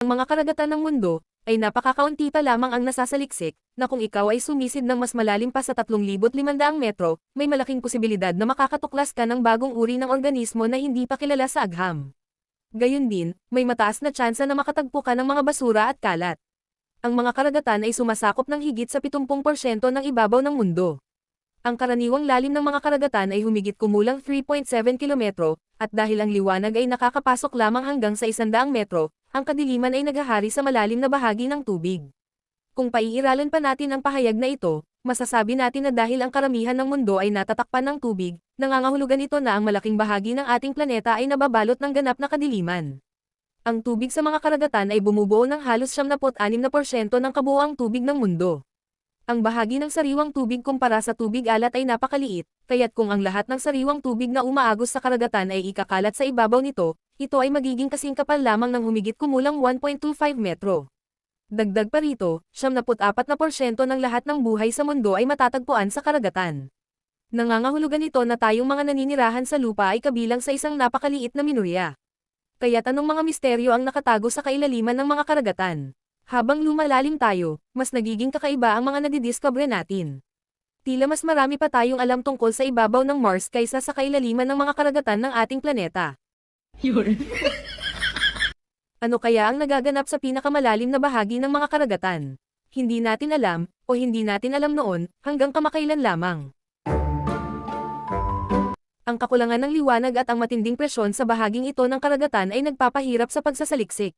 Ang mga karagatan ng mundo, ay napakakaunti pa lamang ang nasasaliksik, na kung ikaw ay sumisid ng mas malalim pa sa 3,500 metro, may malaking posibilidad na makakatuklas ka ng bagong uri ng organismo na hindi pa kilala sa agham. Gayun din, may mataas na tsansa na makatagpo ka ng mga basura at kalat. Ang mga karagatan ay sumasakop ng higit sa 70% ng ibabaw ng mundo. Ang karaniwang lalim ng mga karagatan ay humigit kumulang 3.7 kilometro, at dahil ang liwanag ay nakakapasok lamang hanggang sa 100 metro, ang kadiliman ay naghahari sa malalim na bahagi ng tubig. Kung paiiralan pa natin ang pahayag na ito, masasabi natin na dahil ang karamihan ng mundo ay natatakpan ng tubig, nangangahulugan ito na ang malaking bahagi ng ating planeta ay nababalot ng ganap na kadiliman. Ang tubig sa mga karagatan ay bumubuo ng halos 76% ng kabuoang tubig ng mundo. Ang bahagi ng sariwang tubig kumpara sa tubig alat ay napakaliit, kaya't kung ang lahat ng sariwang tubig na umaagos sa karagatan ay ikakalat sa ibabaw nito, ito ay magiging kasing kapal lamang ng humigit kumulang 1.25 metro. Dagdag pa rito, 74% ng lahat ng buhay sa mundo ay matatagpuan sa karagatan. Nangangahulugan ito na tayong mga naninirahan sa lupa ay kabilang sa isang napakaliit na minorya. Kaya't anong mga misteryo ang nakatago sa kailaliman ng mga karagatan? Habang lumalalim tayo, mas nagiging kakaiba ang mga nadidiscover natin. Tila mas marami pa tayong alam tungkol sa ibabaw ng Mars kaysa sa kailaliman ng mga karagatan ng ating planeta. Ano kaya ang nagaganap sa pinakamalalim na bahagi ng mga karagatan? Hindi natin alam, o hindi natin alam noon, hanggang kamakailan lamang. Ang kakulangan ng liwanag at ang matinding presyon sa bahaging ito ng karagatan ay nagpapahirap sa pagsasaliksik.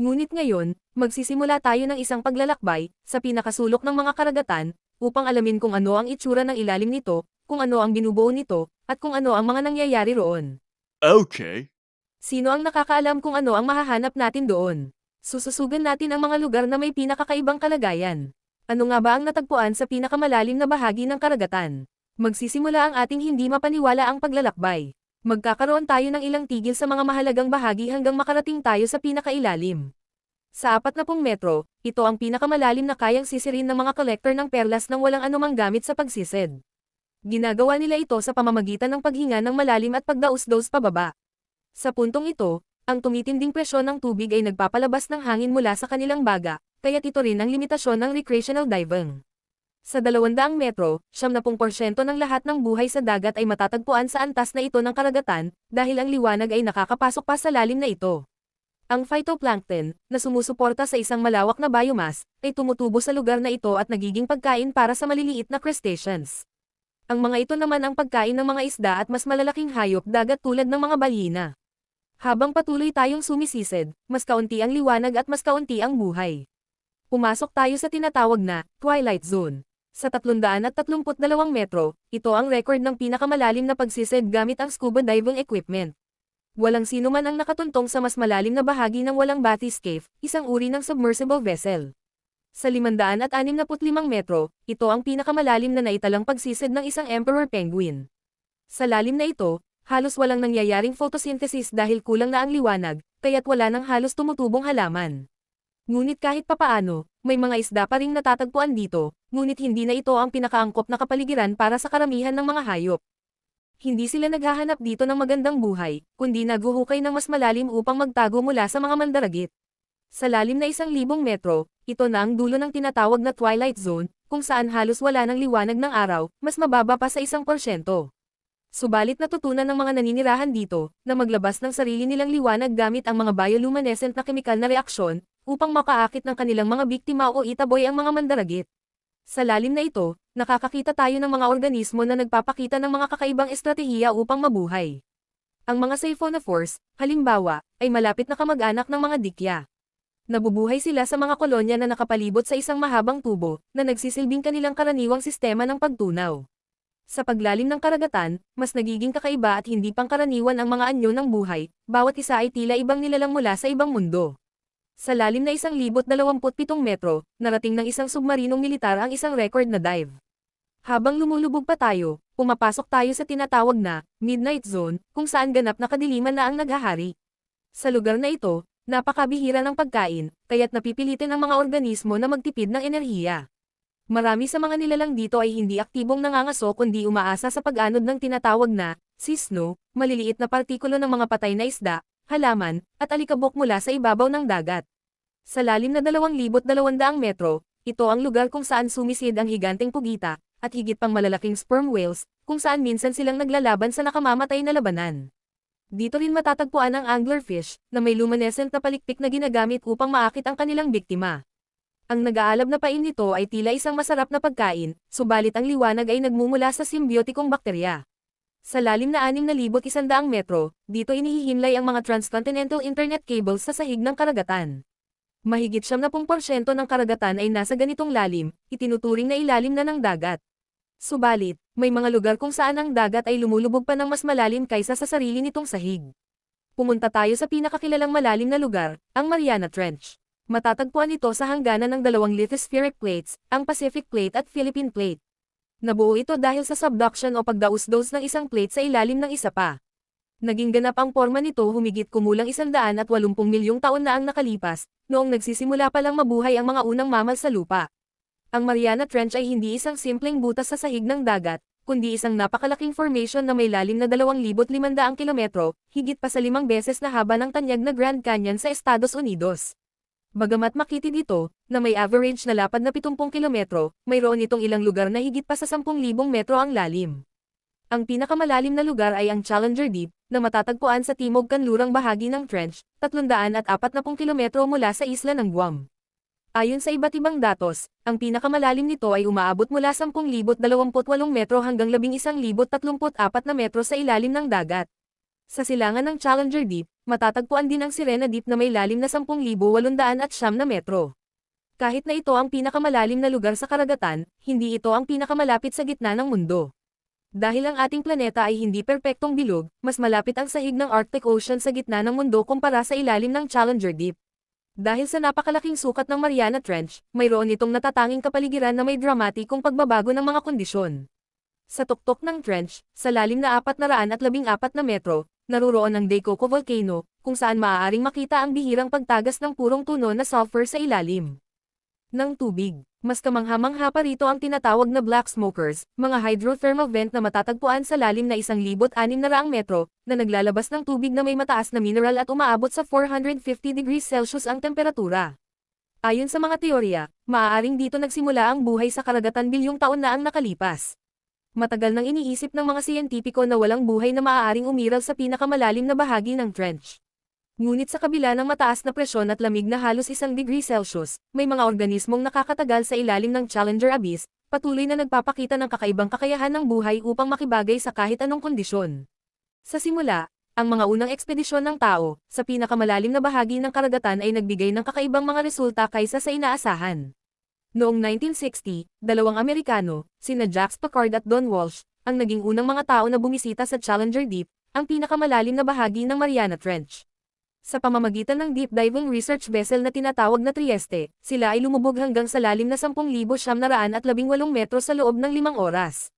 Ngunit ngayon, magsisimula tayo ng isang paglalakbay, sa pinakasulok ng mga karagatan, upang alamin kung ano ang itsura ng ilalim nito, kung ano ang binubuo nito, at kung ano ang mga nangyayari roon. Okay. Sino ang nakakaalam kung ano ang mahahanap natin doon? Sususugan natin ang mga lugar na may pinakakaibang kalagayan. Ano nga ba ang natagpuan sa pinakamalalim na bahagi ng karagatan? Magsisimula ang ating hindi mapaniwala ang paglalakbay. Magkakaroon tayo ng ilang tigil sa mga mahalagang bahagi hanggang makarating tayo sa pinakailalim. Sa 40 metro, ito ang pinakamalalim na kayang sisirin ng mga kolektor ng perlas nang walang anumang gamit sa pagsisid. Ginagawa nila ito sa pamamagitan ng paghinga ng malalim at pagdaus-daus pababa. Sa puntong ito, ang tumitinding presyon ng tubig ay nagpapalabas ng hangin mula sa kanilang baga, kaya't ito rin ang limitasyon ng recreational diving. Sa 200 metro, 70% ng lahat ng buhay sa dagat ay matatagpuan sa antas na ito ng karagatan, dahil ang liwanag ay nakakapasok pa sa lalim na ito. Ang phytoplankton, na sumusuporta sa isang malawak na biomass, ay tumutubo sa lugar na ito at nagiging pagkain para sa maliliit na crustaceans. Ang mga ito naman ang pagkain ng mga isda at mas malalaking hayop dagat tulad ng mga balyina. Habang patuloy tayong sumisisid, mas kaunti ang liwanag at mas kaunti ang buhay. Pumasok tayo sa tinatawag na Twilight Zone. Sa 332 metro, ito ang record ng pinakamalalim na pagsisid gamit ang scuba diving equipment. Walang sino man ang nakatuntong sa mas malalim na bahagi ng walang bathyscaphe, isang uri ng submersible vessel. Sa 565 metro, ito ang pinakamalalim na naitalang pagsisid ng isang emperor penguin. Sa lalim na ito, halos walang nangyayaring photosynthesis dahil kulang na ang liwanag, kaya't wala nang halos tumutubong halaman. Ngunit kahit papaano, may mga isda pa ring natatagpuan dito, ngunit hindi na ito ang pinakaangkop na kapaligiran para sa karamihan ng mga hayop. Hindi sila naghahanap dito ng magandang buhay, kundi naguhukay ng mas malalim upang magtago mula sa mga mandaragit. Sa lalim na isang libong metro, ito na ang dulo ng tinatawag na Twilight Zone, kung saan halos wala ng liwanag ng araw, mas mababa pa sa isang porsyento. Subalit natutunan ng mga naninirahan dito, na maglabas ng sarili nilang liwanag gamit ang mga bioluminescent na kemikal na reaksyon, upang makaakit ng kanilang mga biktima o itaboy ang mga mandaragit. Sa lalim na ito, nakakakita tayo ng mga organismo na nagpapakita ng mga kakaibang estratehiya upang mabuhay. Ang mga siphonophores, halimbawa, ay malapit na kamag-anak ng mga dikya. Nabubuhay sila sa mga kolonya na nakapalibot sa isang mahabang tubo, na nagsisilbing kanilang karaniwang sistema ng pagtunaw. Sa paglalim ng karagatan, mas nagiging kakaiba at hindi pangkaraniwan ang mga anyo ng buhay, bawat isa ay tila ibang nilalang mula sa ibang mundo. Sa lalim na isang libot dalawamput pitong metro, narating ng isang submarinong militar ang isang record na dive. Habang lumulubog pa tayo, pumapasok tayo sa tinatawag na Midnight Zone, kung saan ganap na kadiliman na ang naghahari. Sa lugar na ito, napakabihira ng pagkain, kaya't napipilitin ang mga organismo na magtipid ng enerhiya. Marami sa mga nilalang dito ay hindi aktibong nangangaso kundi umaasa sa pag-anod ng tinatawag na sisno, maliliit na partikulo ng mga patay na isda, halaman, at alikabok mula sa ibabaw ng dagat. Sa lalim na 2,200 metro, ito ang lugar kung saan sumisid ang higanteng pugita, at higit pang malalaking sperm whales, kung saan minsan silang naglalaban sa nakamamatay na labanan. Dito rin matatagpuan ang anglerfish, na may luminescent na palikpik na ginagamit upang maakit ang kanilang biktima. Ang nag-aalab na pain nito ay tila isang masarap na pagkain, subalit ang liwanag ay nagmumula sa simbiotikong bakterya. Sa lalim na 6,100 metro, dito inihihimlay ang mga transcontinental internet cables sa sahig ng karagatan. Mahigit 70% ng karagatan ay nasa ganitong lalim, itinuturing na ilalim na ng dagat. Subalit, may mga lugar kung saan ang dagat ay lumulubog pa ng mas malalim kaysa sa sarili nitong sahig. Pumunta tayo sa pinakakilalang malalim na lugar, ang Mariana Trench. Matatagpuan ito sa hangganan ng dalawang lithospheric plates, ang Pacific Plate at Philippine Plate. Nabuo ito dahil sa subduction o pagdaus-dos ng isang plate sa ilalim ng isa pa. Naging ganap ang forma nito humigit kumulang 180 milyong taon na ang nakalipas, noong nagsisimula pa lang mabuhay ang mga unang mamal sa lupa. Ang Mariana Trench ay hindi isang simpleng butas sa sahig ng dagat, kundi isang napakalaking formation na may lalim na 2,500 kilometro, higit pa sa limang beses na haba ng tanyag na Grand Canyon sa Estados Unidos. Bagamat makitid ito, na may average na lapad na 70 kilometro, mayroon itong ilang lugar na higit pa sa 10,000 metro ang lalim. Ang pinakamalalim na lugar ay ang Challenger Deep, na matatagpuan sa timog kanlurang bahagi ng trench, 340 kilometro mula sa isla ng Guam. Ayon sa iba't ibang datos, ang pinakamalalim nito ay umaabot mula 10,028 metro hanggang 11,034 na metro sa ilalim ng dagat. Sa silangan ng Challenger Deep, matatagpuan din ang Sirena Deep na may lalim na 10,800 at siyam na metro. Kahit na ito ang pinakamalalim na lugar sa karagatan, hindi ito ang pinakamalapit sa gitna ng mundo. Dahil ang ating planeta ay hindi perpektong bilog, mas malapit ang sahig ng Arctic Ocean sa gitna ng mundo kumpara sa ilalim ng Challenger Deep. Dahil sa napakalaking sukat ng Mariana Trench, mayroon itong natatanging kapaligiran na may dramatikong pagbabago ng mga kondisyon. Sa tuktok ng trench, sa lalim na 414 na metro, naruroon ang Daikoko Volcano, kung saan maaaring makita ang bihirang pagtagas ng purong tuno na sulfur sa ilalim ng tubig. Mas kamangha-mangha pa rito ang tinatawag na black smokers, mga hydrothermal vent na matatagpuan sa lalim na 1,600 metro, na naglalabas ng tubig na may mataas na mineral at umaabot sa 450 degrees Celsius ang temperatura. Ayon sa mga teorya, maaaring dito nagsimula ang buhay sa karagatan bilyong taon na ang nakalipas. Matagal nang iniisip ng mga siyentipiko na walang buhay na maaaring umiral sa pinakamalalim na bahagi ng trench. Ngunit sa kabila ng mataas na presyon at lamig na halos isang degree Celsius, may mga organismong nakakatagal sa ilalim ng Challenger Abyss, patuloy na nagpapakita ng kakaibang kakayahan ng buhay upang makibagay sa kahit anong kondisyon. Sa simula, ang mga unang ekspedisyon ng tao, sa pinakamalalim na bahagi ng karagatan ay nagbigay ng kakaibang mga resulta kaysa sa inaasahan. Noong 1960, dalawang Amerikano, sina Jack Packard at Don Walsh, ang naging unang mga tao na bumisita sa Challenger Deep, ang pinakamalalim na bahagi ng Mariana Trench. Sa pamamagitan ng deep diving research vessel na tinatawag na Trieste, sila ay lumubog hanggang sa lalim na 10,718 metro sa loob ng limang oras.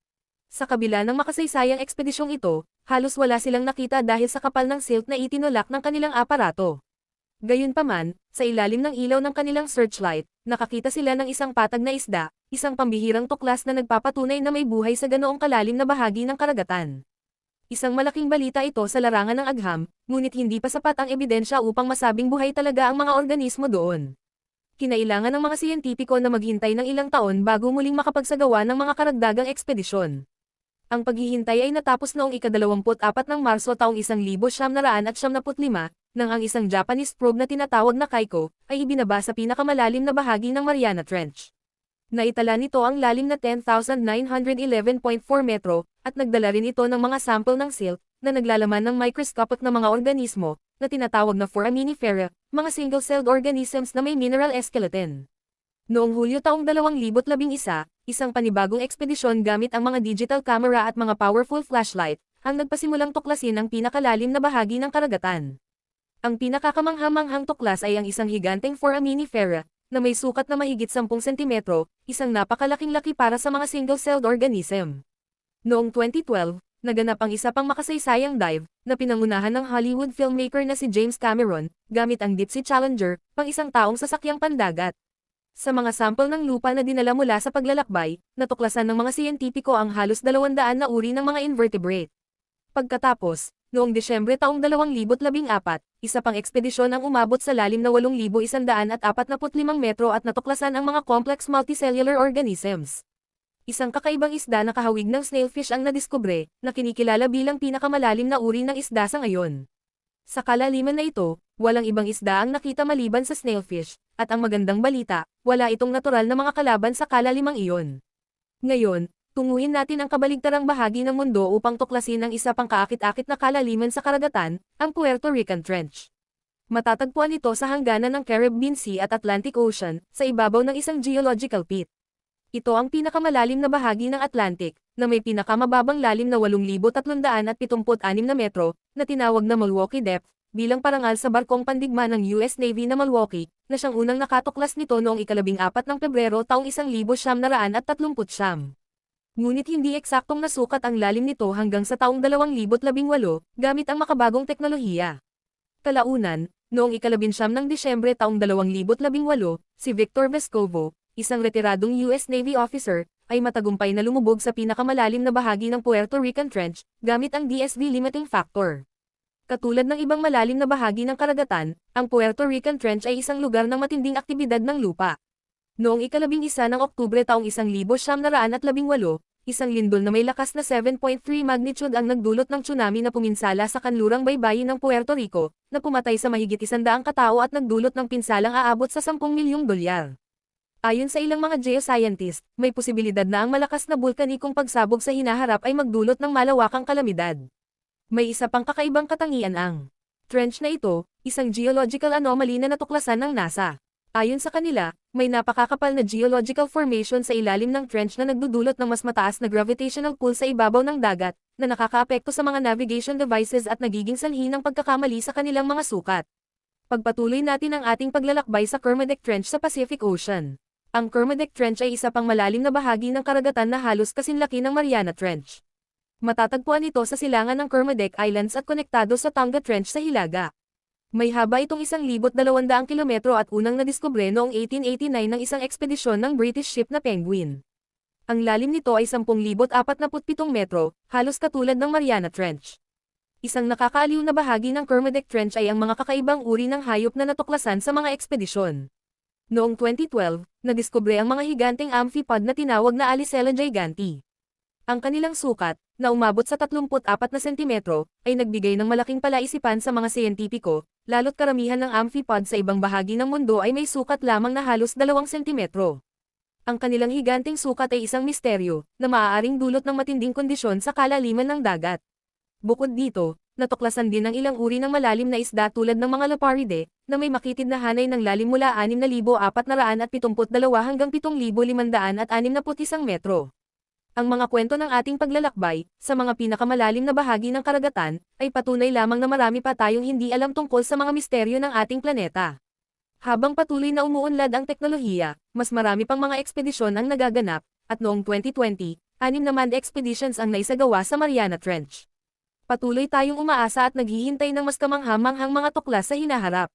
Sa kabila ng makasaysayang ekspedisyong ito, halos wala silang nakita dahil sa kapal ng silt na itinulak ng kanilang aparato. Gayunpaman, sa ilalim ng ilaw ng kanilang searchlight, nakakita sila ng isang patag na isda, isang pambihirang tuklas na nagpapatunay na may buhay sa ganoong kalalim na bahagi ng karagatan. Isang malaking balita ito sa larangan ng agham, ngunit hindi pa sapat ang ebidensya upang masabing buhay talaga ang mga organismo doon. Kinailangan ng mga siyentipiko na maghintay ng ilang taon bago muling makapagsagawa ng mga karagdagang ekspedisyon. Ang paghihintay ay natapos noong ika-24 ng Marso taong 1975, nang ang isang Japanese probe na tinatawag na Kaiko, ay ibinaba sa pinakamalalim na bahagi ng Mariana Trench. Naitala nito ang lalim na 10,911.4 metro, at nagdala rin ito ng mga sample ng silt, na naglalaman ng microscopic na mga organismo, na tinatawag na foraminifera, mga single-celled organisms na may mineral skeleton. Noong Hulyo taong 2011, isang panibagong ekspedisyon gamit ang mga digital camera at mga powerful flashlight, ang nagpasimulang tuklasin ang pinakalalim na bahagi ng karagatan. Ang pinakakamanghamanghang tuklas ay ang isang higanteng foraminifera, na may sukat na mahigit 10 cm, isang napakalaking laki para sa mga single-celled organism. Noong 2012, naganap ang isa pang makasaysayang dive, na pinangunahan ng Hollywood filmmaker na si James Cameron, gamit ang Deep Sea Challenger, pang isang taong sasakyang pandagat. Sa mga sample ng lupa na dinala mula sa paglalakbay, natuklasan ng mga siyentipiko ang halos 200 na uri ng mga invertebrate. Pagkatapos, Noong Desyembre taong 2014, isa pang ekspedisyon ang umabot sa lalim na 8,145 metro at natuklasan ang mga complex multicellular organisms. Isang kakaibang isda na kahawig ng snailfish ang nadiskubre, na kinikilala bilang pinakamalalim na uri ng isda sa ngayon. Sa kalaliman na ito, walang ibang isda ang nakita maliban sa snailfish, at ang magandang balita, wala itong natural na mga kalaban sa kalalimang iyon. Ngayon, tunguhin natin ang kabaligtarang bahagi ng mundo upang tuklasin ang isa pang kaakit-akit na kalaliman sa karagatan, ang Puerto Rican Trench. Matatagpuan ito sa hangganan ng Caribbean Sea at Atlantic Ocean, sa ibabaw ng isang geological pit. Ito ang pinakamalalim na bahagi ng Atlantic, na may pinakamababang lalim na 8,376 na metro, na tinawag na Milwaukee Depth, bilang parangal sa barkong pandigma ng US Navy na Milwaukee, na siyang unang nakatuklas nito noong ikalabing apat ng Pebrero taong 1939. Ngunit hindi eksaktong nasukat ang lalim nito hanggang sa taong 2018 gamit ang makabagong teknolohiya. Kalaunan, noong ikalabinsyam ng Disyembre taong 2018, si Victor Vescovo, isang retiradong US Navy officer, ay matagumpay na lumubog sa pinakamalalim na bahagi ng Puerto Rican Trench, gamit ang DSV limiting factor. Katulad ng ibang malalim na bahagi ng karagatan, ang Puerto Rican Trench ay isang lugar ng matinding aktibidad ng lupa. Noong ikalabing isa ng Oktubre taong 1918, isang lindol na may lakas na 7.3 magnitude ang nagdulot ng tsunami na puminsala sa kanlurang baybayin ng Puerto Rico, na pumatay sa mahigit isandaang katao at nagdulot ng pinsalang aabot sa 10 milyong dolyar. Ayon sa ilang mga geoscientist, may posibilidad na ang malakas na bulkanikong pagsabog sa hinaharap ay magdulot ng malawakang kalamidad. May isa pang kakaibang katangian ang trench na ito, isang geological anomaly na natuklasan ng NASA. Ayon sa kanila, may napakakapal na geological formation sa ilalim ng trench na nagdudulot ng mas mataas na gravitational pull sa ibabaw ng dagat, na nakakaapekto sa mga navigation devices at nagiging sanhi ng pagkakamali sa kanilang mga sukat. Pagpatuloy natin ang ating paglalakbay sa Kermadec Trench sa Pacific Ocean. Ang Kermadec Trench ay isa pang malalim na bahagi ng karagatan na halos kasinlaki ng Mariana Trench. Matatagpuan ito sa silangan ng Kermadec Islands at konektado sa Tonga Trench sa Hilaga. May haba itong 1,200 kilometro at unang nadiskubre noong 1889 ng isang ekspedisyon ng British ship na Penguin. Ang lalim nito ay 10,047 metro, halos katulad ng Mariana Trench. Isang nakakaaliw na bahagi ng Kermadec Trench ay ang mga kakaibang uri ng hayop na natuklasan sa mga ekspedisyon. Noong 2012, nadiskubre ang mga higanteng amphipod na tinawag na Alicella giganti. Ang kanilang sukat, na umabot sa 34 na sentimetro, ay nagbigay ng malaking palaisipan sa mga siyentipiko, lalo't karamihan ng amphipod sa ibang bahagi ng mundo ay may sukat lamang na halos 2 sentimetro. Ang kanilang higanting sukat ay isang misteryo, na maaaring dulot ng matinding kondisyon sa kalaliman ng dagat. Bukod dito, natuklasan din ang ilang uri ng malalim na isda tulad ng mga laparidae, na may makitid na hanay ng lalim mula 6,472 hanggang 7,561 metro. Ang mga kwento ng ating paglalakbay, sa mga pinakamalalim na bahagi ng karagatan, ay patunay lamang na marami pa tayong hindi alam tungkol sa mga misteryo ng ating planeta. Habang patuloy na umuunlad ang teknolohiya, mas marami pang mga ekspedisyon ang nagaganap, at noong 2020, anim na manned expeditions ang naisagawa sa Mariana Trench. Patuloy tayong umaasa at naghihintay ng mas kamanghamanghang mga tuklas sa hinaharap.